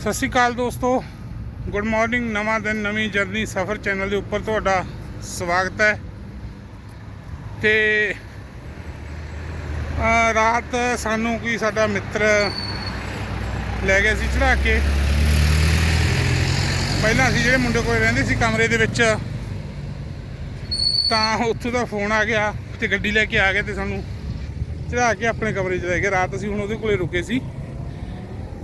ਸਤਿ ਸ਼੍ਰੀ ਅਕਾਲ ਦੋਸਤੋ। Good morning ਨਵਾਂ ਦਿਨ, ਨਵੀਂ ਜਰਨੀ ਸਫ਼ਰ ਚੈਨਲ ਦੇ ਉੱਪਰ ਤੁਹਾਡਾ ਸਵਾਗਤ ਹੈ। ਤੇ ਰਾਤ ਸਾਨੂੰ ਕੋਈ ਸਾਡਾ ਮਿੱਤਰ ਲੈ ਗਿਆ ਸੀ ਚੜਾ ਕੇ। ਪਹਿਲਾਂ ਅਸੀਂ ਜਿਹੜੇ ਮੁੰਡੇ ਕੋਲ ਰਹਿੰਦੇ ਸੀ ਕਮਰੇ ਦੇ ਵਿੱਚ, ਤਾਂ ਉੱਥੋਂ ਦਾ ਫੋਨ ਆ ਗਿਆ ਤੇ ਗੱਡੀ ਲੈ ਕੇ ਆ ਗਏ ਤੇ ਸਾਨੂੰ ਚੜਾ ਕੇ ਆਪਣੇ ਕਮਰੇ 'ਚ ਲੈ ਗਏ। ਰਾਤ ਅਸੀਂ ਹੁਣ ਉਹਦੇ ਕੋਲੇ ਰੁਕੇ ਸੀ।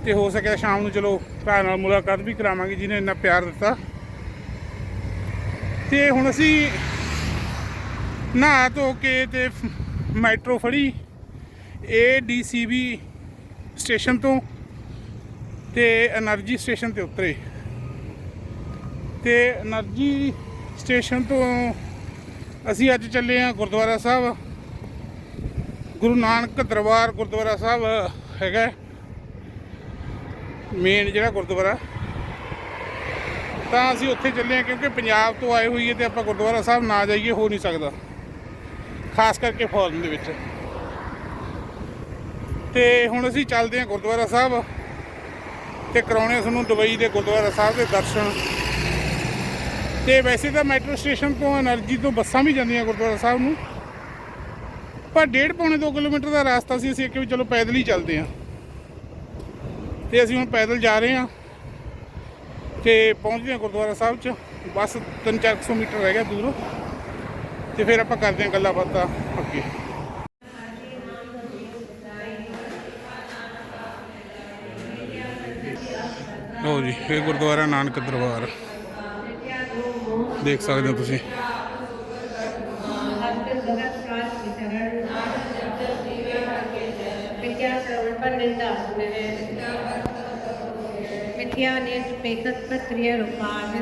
ਤੇ ਹੋ ਸਕਿਆ ਸ਼ਾਮ ਨੂੰ ਚਲੋ ਭਰਾ ਨਾਲ ਮੁਲਾਕਾਤ ਵੀ ਕਰਾਵਾਂਗੇ ਜਿਹਨੇ ਇੰਨਾ ਪਿਆਰ ਦਿੱਤਾ। ਤੇ ਹੁਣ ਅਸੀਂ ਨਹਾ ਧੋ ਕੇ ਤੇ ਮੈਟਰੋ ਫੜੀ A D C B station ਤੋਂ ਤੇ એનર્ਜੀ ਸਟੇਸ਼ਨ ਤੇ ਉਤਰੇ। ਤੇ એનર્ਜੀ ਸਟੇਸ਼ਨ ਤੋਂ ਅਸੀਂ ਅੱਜ ਚੱਲੇ ਆ ਗੁਰਦੁਆਰਾ ਸਾਹਿਬ। ਗੁਰੂ ਨਾਨਕ ਦਰਬਾਰ ਗੁਰਦੁਆਰਾ ਸਾਹਿਬ ਹੈਗਾ। ਮੇਨ ਜਿਹੜਾ ਗੁਰਦੁਆਰਾ। ਤਾਂ ਅਸੀਂ ਉੱਥੇ ਚੱਲੇ ਆ ਕਿਉਂਕਿ ਪੰਜਾਬ ਤੋਂ ਆਏ ਹੋਈਏ ਤੇ ਆਪਾਂ ਗੁਰਦੁਆਰਾ ਸਾਹਿਬ ਨਾ ਜਾਈਏ, ਹੋ ਨਹੀਂ ਸਕਦਾ। ਖਾਸ ਕਰਕੇ ਫੌਰਨ ਦੇ ਵਿੱਚ। ਤੇ ਹੁਣ ਅਸੀਂ ਚੱਲਦੇ ਆ ਗੁਰਦੁਆਰਾ ਸਾਹਿਬ ਤੇ ਕਰਾਉਣੇ ਸਾਨੂੰ ਦੁਬਈ ਦੇ ਗੁਰਦੁਆਰਾ ਸਾਹਿਬ ਦੇ ਦਰਸ਼ਨ। ਤੇ ਵੈਸੇ ਤਾਂ ਮੈਟਰੋ ਸਟੇਸ਼ਨ ਤੋਂ એનર્ਜੀ ਤੋਂ ਬੱਸਾਂ ਵੀ ਜਾਂਦੀਆਂ ਗੁਰਦੁਆਰਾ ਸਾਹਿਬ ਨੂੰ। ਪਰ ਡੇਢ ਪੌਣੇ 2 ਕਿਲੋਮੀਟਰ ਦਾ ਰਸਤਾ ਸੀ, ਅਸੀਂ ਕਿ ਵੀ ਚਲੋ ਪੈਦਲ ਹੀ ਚੱਲਦੇ ਆਂ ਤੇ ਅਸੀਂ ਹੁਣ ਪੈਦਲ ਜਾ ਰਹੇ ਹਾਂ ਤੇ ਪਹੁੰਚਦੇ ਹਾਂ ਗੁਰਦੁਆਰਾ ਸਾਹਿਬ 'ਚ। ਬਸ 3-400 ਮੀਟਰ ਰਹਿ ਗਿਆ ਦੂਰ। ਤੇ ਫਿਰ ਆਪਾਂ ਕਰਦੇ ਹਾਂ ਗੱਲਾਂ ਬਾਤਾਂ ਅੱਗੇ। ਲੋ ਜੀ, ਇਹ ਗੁਰਦੁਆਰਾ ਨਾਨਕ ਦਰਬਾਰ। ਦੇਖ ਸਕਦੇ ਹੋ ਤੁਸੀਂ। मिथ्याने एतत् प्रक्रिया रूपात्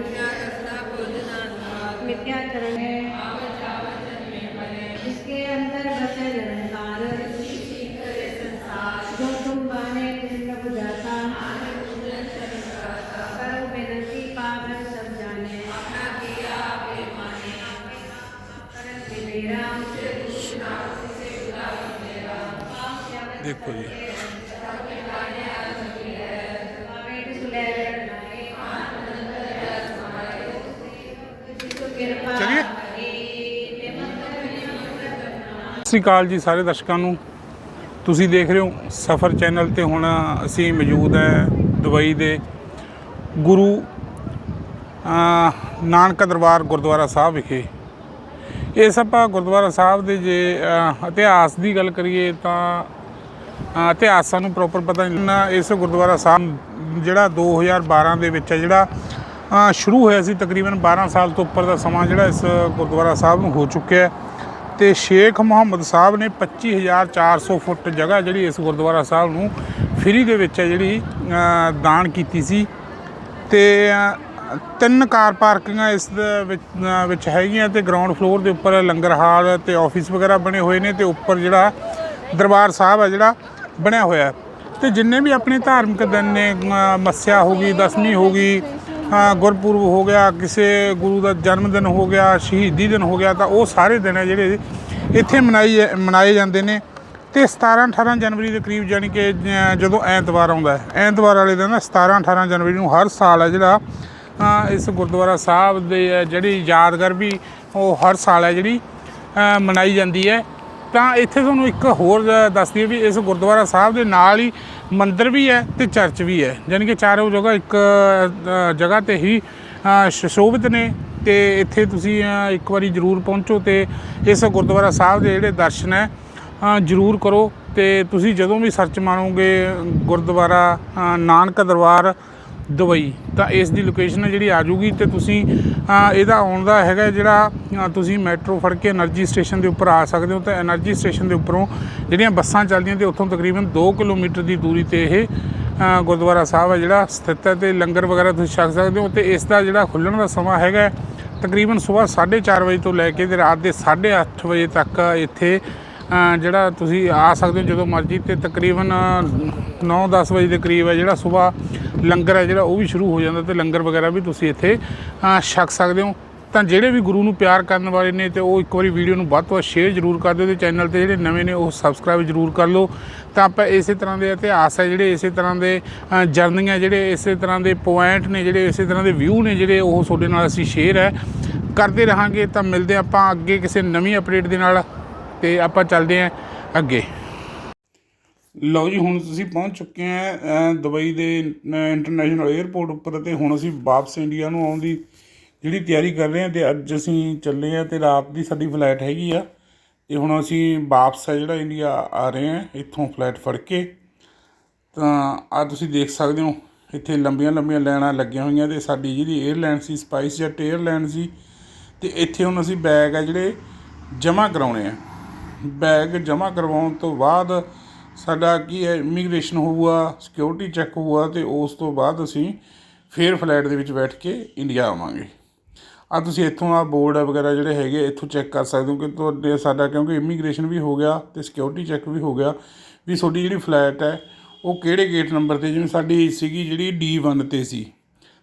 मिथ्याचरण है इसके अंतर्गत है निरंकार जो। तुम माने कृष्ण को जाता करो बेनती पाप है सब जाने मेरा देखो ये ਸ਼੍ਰੀ ਅਕਾਲ ਜੀ ਸਾਰੇ ਦਰਸ਼ਕਾਂ ਨੂੰ। ਤੁਸੀਂ ਦੇਖ ਰਹੇ ਹੋ ਸਫਰ ਚੈਨਲ ਤੇ ਹੁਣ ਅਸੀਂ ਮੌਜੂਦ ਹੈ ਦੁਬਈ ਦੇ ਗੁਰੂ ਨਾਨਕ ਦਰਬਾਰ ਗੁਰਦੁਆਰਾ ਸਾਹਿਬ ਵਿਖੇ। ਇਸ ਆਪਾਂ ਗੁਰਦੁਆਰਾ ਸਾਹਿਬ ਦੇ ਜੇ ਇਤਿਹਾਸ ਦੀ ਗੱਲ ਕਰੀਏ ਤਾਂ ਇਤਿਹਾਸ ਸਾਨੂੰ ਪ੍ਰੋਪਰ ਪਤਾ ਨਹੀਂ ਨਾ ਇਸ ਗੁਰਦੁਆਰਾ ਸਾਹਿਬ ਜਿਹੜਾ 2012 ਦੇ ਵਿੱਚ ਹੈ, ਜਿਹੜਾ ਸ਼ੁਰੂ ਹੋਇਆ ਸੀ ਤਕਰੀਬਨ 12 ਸਾਲ ਤੋਂ ਉੱਪਰ ਦਾ ਸਮਾਂ ਜਿਹੜਾ ਇਸ ਗੁਰਦੁਆਰਾ ਸਾਹਿਬ ਨੂੰ ਹੋ ਚੁੱਕਿਆ ਹੈ। ਤੇ ਸ਼ੇਖ ਮੁਹੰਮਦ ਸਾਹਿਬ ਨੇ 25400 ਫੁੱਟ ਜਗ੍ਹਾ ਜਿਹੜੀ ਇਸ ਗੁਰਦੁਆਰਾ ਸਾਹਿਬ ਨੂੰ ਫ੍ਰੀ ਦੇ ਵਿੱਚ ਹੈ ਜਿਹੜੀ ਦਾਨ ਕੀਤੀ ਸੀ ਤੇ ਤਿੰਨ ਕਾਰ ਪਾਰਕਿੰਗਾਂ ਇਸ ਦੇ ਵਿੱਚ ਹੈਗੀਆਂ ਤੇ ਗਰਾਊਂਡ ਫਲੋਰ ਦੇ ਉੱਪਰ ਲੰਗਰ ਹਾਲ ਤੇ ਆਫਿਸ ਵਗੈਰਾ ਬਣੇ ਹੋਏ ਨੇ ਤੇ ਉੱਪਰ ਜਿਹੜਾ ਦਰਬਾਰ ਸਾਹਿਬ ਹੈ ਜਿਹੜਾ ਬਣਿਆ ਹੋਇਆ ਹੈ। ਤੇ ਜਿੰਨੇ ਵੀ ਆਪਣੇ ਧਾਰਮਿਕ ਦਿਨ ਨੇ ਮੱਸਿਆ ਹੋ ਗਈ, ਦਸਵੀਂ ਹੋ ਗਈ ਗੁਰਪੁਰਬ ਹੋ ਗਿਆ ਕਿਸੇ ਗੁਰੂ ਦਾ ਜਨਮ ਦਿਨ ਹੋ ਗਿਆ ਸ਼ਹੀਦੀ ਦਿਨ ਹੋ ਗਿਆ ਤਾਂ ਉਹ ਸਾਰੇ ਦਿਨ ਹੈ ਜਿਹੜੇ ਇੱਥੇ ਮਨਾਈ ਮਨਾਏ ਜਾਂਦੇ ਨੇ। ਤੇ 17 18 ਜਨਵਰੀ ਦੇ ਕਰੀਬ ਜਾਨੀ ਕਿ ਜਦੋਂ ਐਤਵਾਰ ਆਉਂਦਾ ਹੈ ਐਤਵਾਰ ਵਾਲੇ ਦਿਨ ਨਾ 17 18 ਜਨਵਰੀ ਨੂੰ ਹਰ ਸਾਲ ਹੈ ਜਿਹੜਾ ਇਸ ਗੁਰਦੁਆਰਾ ਸਾਹਿਬ ਦੇ ਅ, ਜਿਹੜੀ ਯਾਦਗਾਰ ਵੀ ਉਹ ਹਰ ਸਾਲ ਹੈ ਜਿਹੜੀ ਮਨਾਈ ਜਾਂਦੀ ਹੈ। ਤਾਂ ਇੱਥੇ ਤੁਹਾਨੂੰ ਇੱਕ ਹੋਰ ਦੱਸਦੀ ਦੱਸ ਵੀ ਇਸ ਗੁਰਦੁਆਰਾ ਸਾਹਿਬ ਦੇ ਨਾਲ ਹੀ ਮੰਦਿਰ ਵੀ ਹੈ ਤੇ ਚਰਚ ਵੀ ਹੈ। ਯਾਨੀ ਕਿ ਚਾਰੋਂ ਜਗ੍ਹਾ ਇੱਕ ਜਗ੍ਹਾ ਤੇ ਹੀ ਅ, ਸੁਸ਼ੋਭਿਤ ਨੇ ਤੇ ਇੱਥੇ ਤੁਸੀਂ ਇੱਕ ਵਾਰੀ ਜ਼ਰੂਰ ਪਹੁੰਚੋ ਤੇ ਇਸ ਗੁਰਦੁਆਰਾ ਸਾਹਿਬ ਦੇ ਜਿਹੜੇ ਦਰਸ਼ਨ ਹੈ ਜ਼ਰੂਰ ਕਰੋ ਤੇ ਤੁਸੀਂ ਜਦੋਂ ਵੀ ਸਰਚ ਮਾਰੋਗੇ ਗੁਰਦੁਆਰਾ ਨਾਨਕ ਦਰਬਾਰ ਦੁਬਈ। ਤਾਂ ਇਸ ਦੀ ਲੋਕੇਸ਼ਨ ਜਿਹੜੀ ਆ ਜੂਗੀ ਤੇ ਤੁਸੀਂ ਇਹਦਾ ਆਉਣ ਦਾ ਹੈਗਾ ਜਿਹੜਾ ਤੁਸੀਂ ਮੈਟਰੋ ਫੜ ਕੇ એનર્ਜੀ ਸਟੇਸ਼ਨ ਦੇ ਉੱਪਰ ਆ ਸਕਦੇ ਹੋ। ਤਾਂ એનર્ਜੀ ਸਟੇਸ਼ਨ ਦੇ ਉੱਪਰੋਂ ਜਿਹੜੀਆਂ ਬੱਸਾਂ ਚੱਲਦੀਆਂ ਤੇ ਉੱਥੋਂ ਤਕਰੀਬਨ 2 ਕਿਲੋਮੀਟਰ ਦੀ ਦੂਰੀ ਤੇ ਇਹ ਗੁਰਦੁਆਰਾ ਸਾਹਿਬ ਹੈ ਜਿਹੜਾ ਸਥਿਤ ਹੈ ਤੇ ਲੰਗਰ ਵਗੈਰਾ ਤੁਸੀਂ ਛਕ ਸਕਦੇ ਹੋ ਤੇ ਇਸ ਦਾ ਜਿਹੜਾ ਖੁੱਲਣ ਦਾ ਸਮਾਂ ਹੈਗਾ ਤਕਰੀਬਨ ਸਵੇਰ 4:30 ਵਜੇ ਤੋਂ ਲੈ ਕੇ ਤੇ ਰਾਤ ਦੇ 8:30 ਵਜੇ ਤੱਕ ਇੱਥੇ ਜਿਹੜਾ ਤੁਸੀਂ ਆ ਸਕਦੇ ਹੋ ਜਦੋਂ ਮਰਜ਼ੀ ਤੇ ਤਕਰੀਬਨ 9-10 ਵਜੇ ਦੇ ਕਰੀਬ ਹੈ ਜਿਹੜਾ ਸਵੇਰ ਲੰਗਰ ਹੈ ਜਿਹੜਾ ਉਹ ਵੀ ਸ਼ੁਰੂ ਹੋ ਜਾਂਦਾ ਤੇ ਲੰਗਰ ਵਗੈਰਾ ਵੀ ਤੁਸੀਂ ਇੱਥੇ ਛਕ ਸਕਦੇ ਹੋ। ਤਾਂ ਜਿਹੜੇ ਵੀ ਗੁਰੂ ਨੂੰ ਪਿਆਰ ਕਰਨ ਵਾਲੇ ਨੇ ਤੇ ਉਹ ਇੱਕ ਵਾਰੀ ਵੀਡੀਓ ਨੂੰ ਵੱਧ ਤੋਂ ਵੱਧ ਸ਼ੇਅਰ ਜ਼ਰੂਰ ਕਰ ਦਿਓ ਤੇ ਚੈਨਲ ਤੇ ਜਿਹੜੇ ਨਵੇਂ ਨੇ ਉਹ ਸਬਸਕ੍ਰਾਈਬ ਜ਼ਰੂਰ ਕਰ ਲਓ। ਤਾਂ ਆਪਾਂ ਇਸੇ ਤਰ੍ਹਾਂ ਦੇ ਇਤਿਹਾਸ ਹੈ ਜਿਹੜੇ ਇਸੇ ਤਰ੍ਹਾਂ ਦੇ ਜਰਨੀਆਂ ਜਿਹੜੇ ਇਸੇ ਤਰ੍ਹਾਂ ਦੇ ਪੁਆਇੰਟ ਨੇ, ਜਿਹੜੇ ਇਸੇ ਤਰ੍ਹਾਂ ਦੇ ਵਿਊ ਨੇ ਜਿਹੜੇ ਉਹ ਤੁਹਾਡੇ ਨਾਲ ਅਸੀਂ ਸ਼ੇਅਰ ਹੈ। ਕਰਦੇ ਰਹਾਂਗੇ ਤਾਂ ਮਿਲਦੇ ਆਪਾਂ ਅੱਗੇ ਕਿਸੇ ਨਵੀਂ ਅਪਡੇਟ ਦੇ ਨਾਲ। ਤੇ ਆਪਾਂ ਚੱਲਦੇ ਆਂ ਅੱਗੇ। ਲਓ ਜੀ, ਹੁਣ ਤੁਸੀਂ ਪਹੁੰਚ ਚੁੱਕੇ ਆ ਦੁਬਈ ਦੇ ਇੰਟਰਨੈਸ਼ਨਲ 에ਅਰਪੋਰਟ ਉੱਪਰ ਤੇ ਹੁਣ ਅਸੀਂ ਵਾਪਸ ਇੰਡੀਆ ਨੂੰ ਆਉਣ ਦੀ ਜਿਹੜੀ ਤਿਆਰੀ ਕਰ ਰਹੇ ਆ ਤੇ ਅੱਜ ਅਸੀਂ ਚੱਲੇ ਆ ਤੇ ਰਾਤ ਦੀ ਸਾਡੀ ਫਲਾਈਟ ਹੈਗੀ ਆ ਤੇ ਹੁਣ ਅਸੀਂ ਵਾਪਸ ਆ ਜਿਹੜਾ ਇੰਡੀਆ ਆ ਰਹੇ ਆ ਇੱਥੋਂ ਫਲਾਈਟ ਫੜ ਕੇ। ਤਾਂ ਆ ਤੁਸੀਂ ਦੇਖ ਸਕਦੇ ਹੋ, ਇੱਥੇ ਲੰਬੀਆਂ ਲੰਬੀਆਂ ਲਾਈਨਾਂ ਲੱਗੀਆਂ ਹੋਈਆਂ ਤੇ ਸਾਡੀ ਜਿਹੜੀ 에ਅਰਲਾਈਨ ਸੀ, ਸਪਾਈਸ ਜੈਟ 에ਅਰਲਾਈਨ ਸੀ ਤੇ ਇੱਥੇ ਹੁਣ ਅਸੀਂ ਬੈਗ ਆ ਜਿਹੜੇ ਜਮ੍ਹਾਂ ਕਰਾਉਣੇ ਆ। ਬੈਗ ਜਮ੍ਹਾਂ ਕਰਵਾਉਣ ਤੋਂ ਬਾਅਦ ਸਾਡਾ ਕੀ ਹੈ ਇਮੀਗ੍ਰੇਸ਼ਨ ਹੋਊਗਾ ਸਿਕਿਉਰਿਟੀ ਚੈੱਕ ਹੋਊਗਾ ਤੇ ਉਸ ਤੋਂ ਬਾਅਦ ਅਸੀਂ ਫੇਰ ਫਲੈਟ ਦੇ ਵਿੱਚ ਬੈਠ ਕੇ ਇੰਡੀਆ ਆਵਾਂਗੇ। ਆ ਤੁਸੀਂ ਇੱਥੋਂ ਆ ਬੋਰਡ ਵਗੈਰਾ ਜਿਹੜੇ ਹੈਗੇ ਇੱਥੋਂ ਚੈੱਕ ਕਰ ਸਕਦੇ ਹੋ ਕਿ ਤੁਹਾਡੇ ਸਾਡਾ ਕਿਉਂਕਿ ਇਮੀਗ੍ਰੇਸ਼ਨ ਵੀ ਹੋ ਗਿਆ ਤੇ ਸਿਕਿਉਰਿਟੀ ਚੈੱਕ ਵੀ ਹੋ ਗਿਆ ਵੀ ਤੁਹਾਡੀ ਜਿਹੜੀ ਫਲੈਟ ਹੈ, ਉਹ ਕਿਹੜੇ ਗੇਟ ਨੰਬਰ ਤੇ, ਜਿਵੇਂ ਸਾਡੀ ਸੀਗੀ ਜਿਹੜੀ D1 ਤੇ ਸੀ।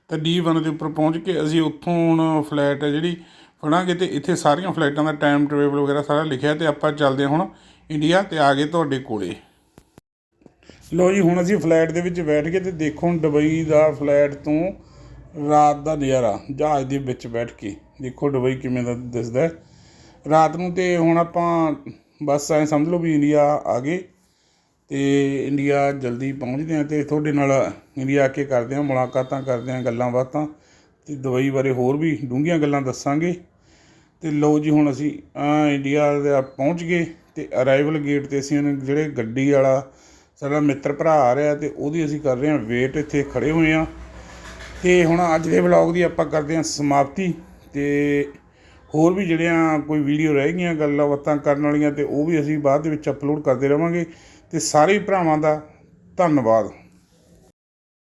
ਤਾਂ D1 ਦੇ ਉੱਪਰ ਪਹੁੰਚ ਕੇ ਅਸੀਂ ਉੱਥੋਂ ਹੁਣ ਫਲੈਟ ਹੈ ਜਿਹੜੀ ਫੜਾਂਗੇ ਅਤੇ ਇੱਥੇ ਸਾਰੀਆਂ ਫਲਾਈਟਾਂ ਦਾ ਟਾਈਮ ਟੇਬਲ ਵਗੈਰਾ ਸਾਰਾ ਲਿਖਿਆ ਤੇ ਆਪਾਂ ਚੱਲਦੇ ਹਾਂ ਹੁਣ ਇੰਡੀਆ ਤੇ ਆ ਗਏ ਤੁਹਾਡੇ ਕੋਲੇ। ਲੋ ਜੀ, ਹੁਣ ਅਸੀਂ ਫਲਾਈਟ ਦੇ ਵਿੱਚ ਬੈਠ ਕੇ ਤੇ ਦੇਖੋ ਹੁਣ ਦੁਬਈ ਦਾ ਫਲਾਈਟ ਤੋਂ ਰਾਤ ਦਾ ਨਜ਼ਾਰਾ, ਜਹਾਜ਼ ਦੇ ਵਿੱਚ ਬੈਠ ਕੇ। ਦੇਖੋ ਦੁਬਈ ਕਿਵੇਂ ਦਾ ਦਿਸਦਾ ਹੈ। ਰਾਤ ਨੂੰ ਤੇ ਹੁਣ ਆਪਾਂ ਬਸ ਐ ਸਮਝ ਲਓ ਵੀ ਇੰਡੀਆ ਆ ਗਏ ਤੇ ਇੰਡੀਆ ਜਲਦੀ ਪਹੁੰਚਦੇ ਆ ਤੇ ਤੁਹਾਡੇ ਨਾਲ ਇੰਡੀਆ ਆ ਕੇ ਕਰਦੇ ਆ ਮੁਲਾਕਾਤਾਂ ਕਰਦੇ ਆ ਗੱਲਾਂ ਬਾਤਾਂ। ਤੇ ਦਵਾਈ ਬਾਰੇ ਹੋਰ ਵੀ ਡੂੰਘੀਆਂ ਗੱਲਾਂ ਦੱਸਾਂਗੇ। ਤੇ ਲਓ ਜੀ, ਹੁਣ ਅਸੀਂ ਆ ਇੰਡੀਆ ਦੇ ਪਹੁੰਚ ਗਏ ਤੇ ਅਰਾਈਵਲ ਗੇਟ ਤੇ ਅਸੀਂ ਉਹਨੂੰ ਜਿਹੜੇ ਗੱਡੀ ਵਾਲਾ ਸਾਡਾ ਮਿੱਤਰ ਭਰਾ ਆ ਰਿਹਾ ਤੇ ਉਹਦੀ ਅਸੀਂ ਕਰ ਰਹੇ ਹਾਂ ਵੇਟ ਇੱਥੇ ਖੜੇ ਹੋਏ ਆ ਤੇ ਹੁਣ ਅੱਜ ਦੇ ਵਲੌਗ ਦੀ ਆਪਾਂ ਕਰਦੇ ਹਾਂ ਸਮਾਪਤੀ ਤੇ ਹੋਰ ਵੀ ਜਿਹੜੀਆਂ ਕੋਈ ਵੀਡੀਓ ਰਹਿ ਗਈਆਂ ਗੱਲਾਂ ਬਾਤਾਂ ਕਰਨ ਵਾਲੀਆਂ ਤੇ ਉਹ ਵੀ ਅਸੀਂ ਬਾਅਦ ਦੇ ਵਿੱਚ ਅਪਲੋਡ ਕਰਦੇ ਰਵਾਂਗੇ। ਤੇ ਸਾਰੇ ਭਰਾਵਾਂ ਦਾ ਧੰਨਵਾਦ।